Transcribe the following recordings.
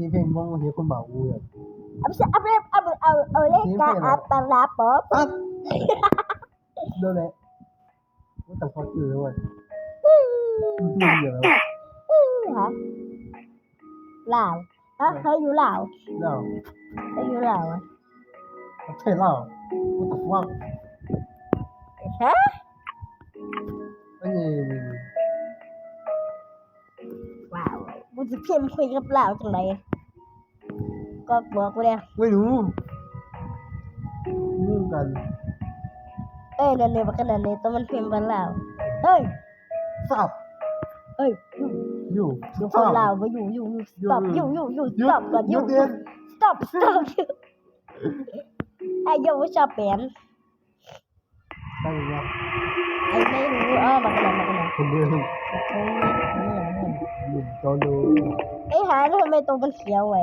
จีเพลงมองเห็นคนบ่าวกูอะเอาเอาเอาเอาเอาเลขกาอัปลาป๊อปโดนเลยว่าแต่พอคือเลยเว้ยนี่เลยวแล้วฮะลาวฮะเขาอยู่ลาวล่าเขาอยู่ลาวอะใช่ล่าว่าแต่ว่าฮะไอ้นี่ว้าวกูจะพิมพ์คุยกับลาวจังไร ก็บอกกูเลยไม่รู้มู่กัน เอ้ยนั่นเลยบักนั่นเลยต้องมันพิมพ์กันลาวเฮ้ยสับเฮ้ยอยู่อยู่เดี๋ยวคนฟังลาวมาอยู่อยู่อยู่ stop อยู่อยู่อยู่หยุด stop ก่อนอหยุยู่ดเดี๋ยว stop stop ไอ้โยชอบเป็นได้ยังไงไอ้ไม่รู้เออบักนั่นบักนั่นคนเดียวโอ้ยนี่อะไรเนี่ยหนุ่มจอดูไอ้หาแล้วทำไมตัวมันเขียวไว้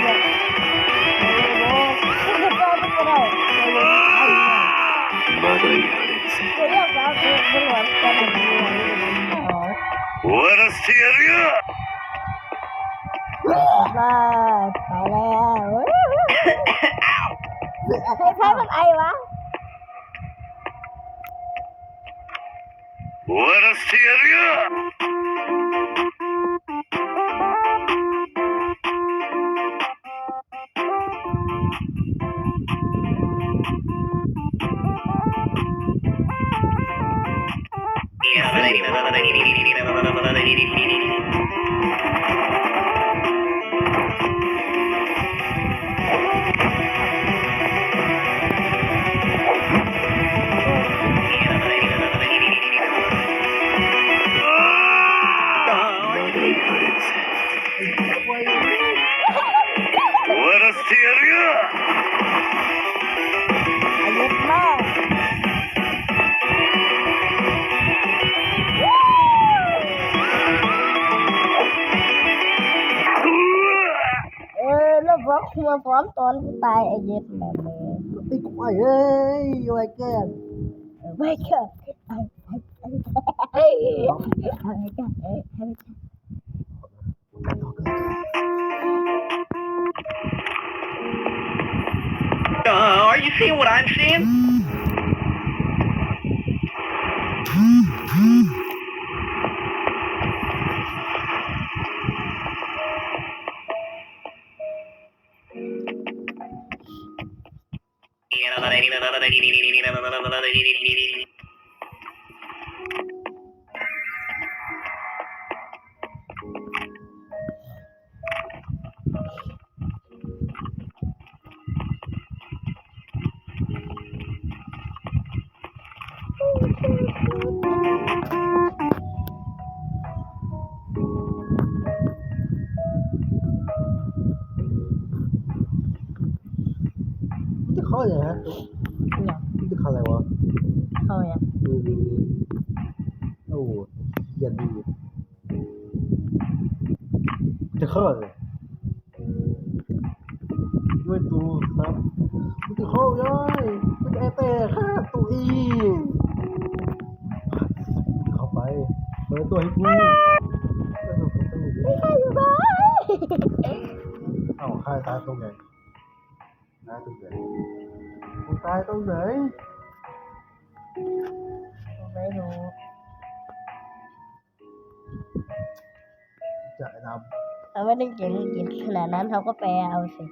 What a serious! Bye. Pardon, อแล้วบอมาพร้อมตอนกูตายไอ้เย็ดแม่เลยไอ้ควายเอ้ยไอ้เก่ไม่เกิดไอ้ไอ้ไอ้ไอ้ไอ้ไอ้ไอ้ Uh, are you seeing what I'm seeing? Khó vậy hả? เนี่ย Cái khó này quá เขาเนี่ย Đi đi đi Ồ Dần đi Cái khó rồi Nuôi tù sắp Cái khó rồi Cái e tè khác tù y Khó phải Mới tôi hết ngu ไม่ใช่อยู่บ้าน Ảo khai tái tông này Tái tông này Con tái tông này ไกูตายตรงไหนตรงไม่นูจ่ายดำเขาไม่ได้กินกิงขนาดนั้นเขาก็ไปเอาสิ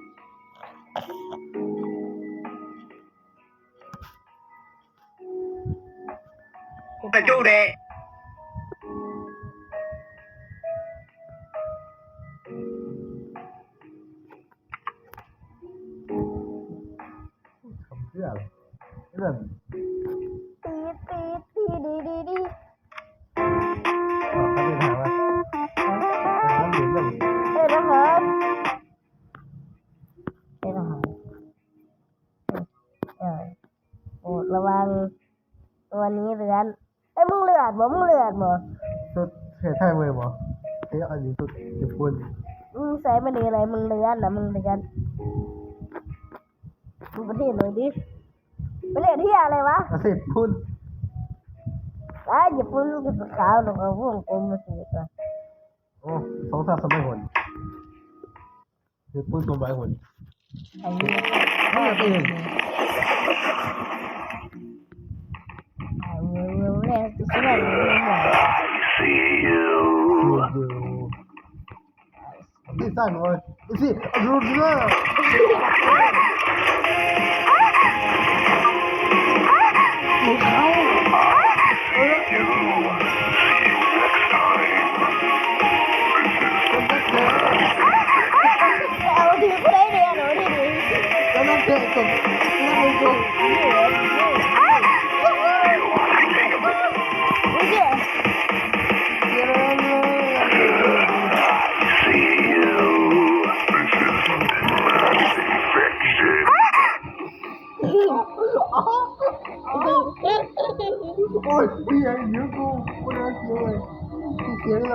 ไปจู้เด ระวังตัวนี้เลือนไอ้ยมึงเลือดบ่มึงเลือดบ่สุดเสียไทยมือบ่เฮ้ยอันนี้สุดญี่ปุ่นมึงใส่มาดีอะไรมึงเลือนนะมึงเลือนมึงประเทศหน่อยดิประเทศที่อะไรวะประเทศพุ่นอะอย่าพูดลูกกระขาวหรอกเอาพวกกลมมาสิตัวโอ้สองสามสมัยหนญี่ปุ่นสมัยหนไอ้นี่ห้าเอง See you. This time, what? See,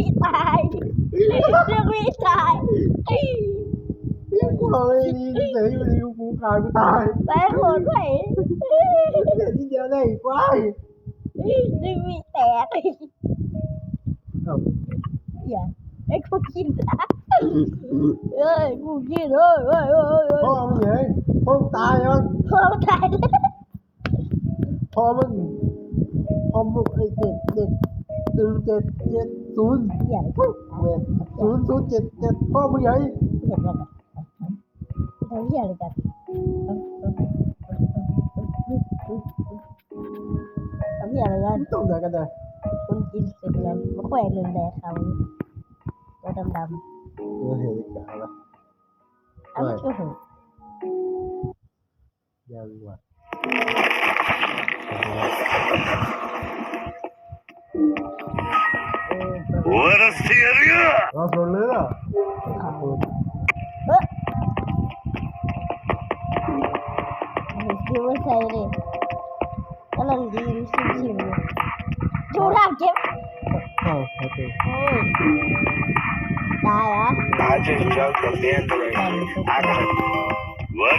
วไม่ตายเดี๋ยวไม่ตายกูเอาเลยนี่เสียอยู่ดีกูตายกูตายไปโหดไปเดี๋ยวทีเดียวได้ควายดึงมีแตกเอ้าอย่าไอ้กูกินนะเอ้ยกูกินเอ้ยเอ้ยเอ้ยเอ้ยพ่อมึงไงพ่อมึงตายยังพ่อตายแล้วพ่อมึงพ่อมึงไอ้เด็กเด็ก đường chết chết xuống. Xuống xuống chết chết. Có mấy vậy? Hãy subscribe cho kênh Ghiền Mì Gõ Để không bỏ lỡ những video hấp dẫn Hãy subscribe cho kênh Ghiền Mì Gõ Để không bỏ lỡ những video hấp dẫn Orası yarıyor. Lan zorluyor ya. Hızlı sayılır. Lan diyeyim şimdi. Dur hakim. Tamam hadi. Daha ya. I just jumped the band right. Var.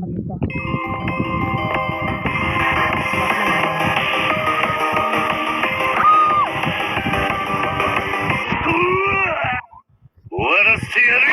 Malita. Let us see it.